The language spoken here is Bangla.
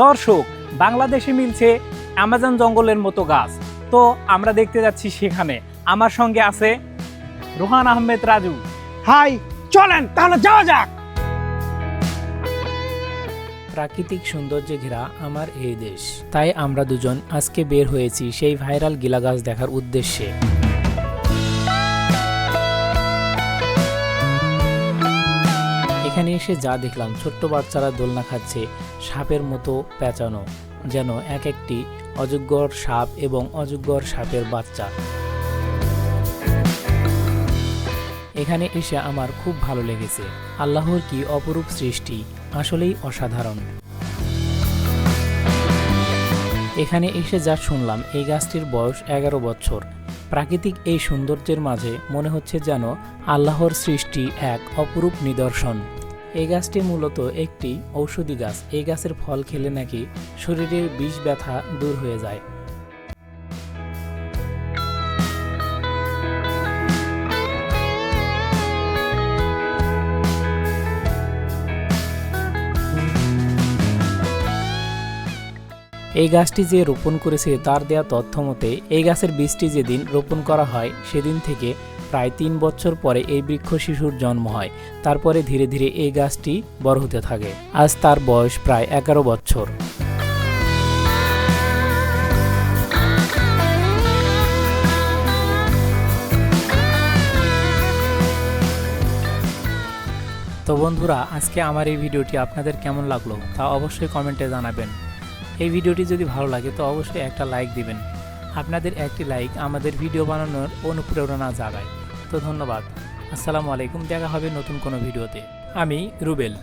দর্শক বাংলাদেশে মিলছে অ্যামাজন জঙ্গলের মতো গাছ। তো আমরা দেখতে যাচ্ছি সেখানে। আমার সঙ্গে আছে রোহান আহমেদ রাজু। হাই চলেন তাহলে যাওয়া যাক। প্রাকৃতিক সৌন্দর্যে ঘেরা আমার এই দেশ। তাই আমরা দুজন আজকে বের হয়েছি সেই ভাইরাল গিলা গাছ দেখার উদ্দেশ্যে। এখানে এসে যা দেখলাম, ছোট্ট বাচ্চারা দোলনা খাচ্ছে সাপের মতো পেঁচানো, যেন এক একটি অযোগ্যর সাপ এবং অযোগ্যর সাপের বাচ্চা। এখানে এসে আমার খুব ভালো লেগেছে। আল্লাহর কি অপরূপ সৃষ্টি, আসলেই অসাধারণ। এখানে এসে যা শুনলাম, এই গাছটির বয়স এগারো বছর। প্রাকৃতিক এই সৌন্দর্যের মাঝে মনে হচ্ছে যেন আল্লাহর সৃষ্টি এক অপরূপ নিদর্শন। এই গাছটি মূলত একটি ঔষধি গাছ। এই গাছের ফল খেলে নাকি শরীরের বিষ ব্যথা দূর হয়ে যায়। এই গাছটি যে রোপণ করেছে তার দেয়া তথ্য মতে, এই গাছের বীজটি যেদিন রোপণ করা হয়, সেদিন থেকে প্রায় তিন বছর পরে এই বৃক্ষ শিশুর জন্ম হয়। তারপরে ধীরে ধীরে এই গাছটি বড় হতে থাকে। আজ তার বয়স প্রায় এগারো বছর। তো বন্ধুরা, আজকে আমার এই ভিডিওটি আপনাদের কেমন লাগল তা অবশ্যই কমেন্টে জানাবেন। এই ভিডিওটি যদি ভালো লাগে তো অবশ্যই একটা লাইক দিবেন। আপনাদের একটি লাইক আমাদের ভিডিও বানানোর অনুপ্রেরণা জাগায়। ধন্যবাদ। আসসালামু আলাইকুম দেখা হবে নতুন কোনো ভিডিওতে। আমি রুবেল।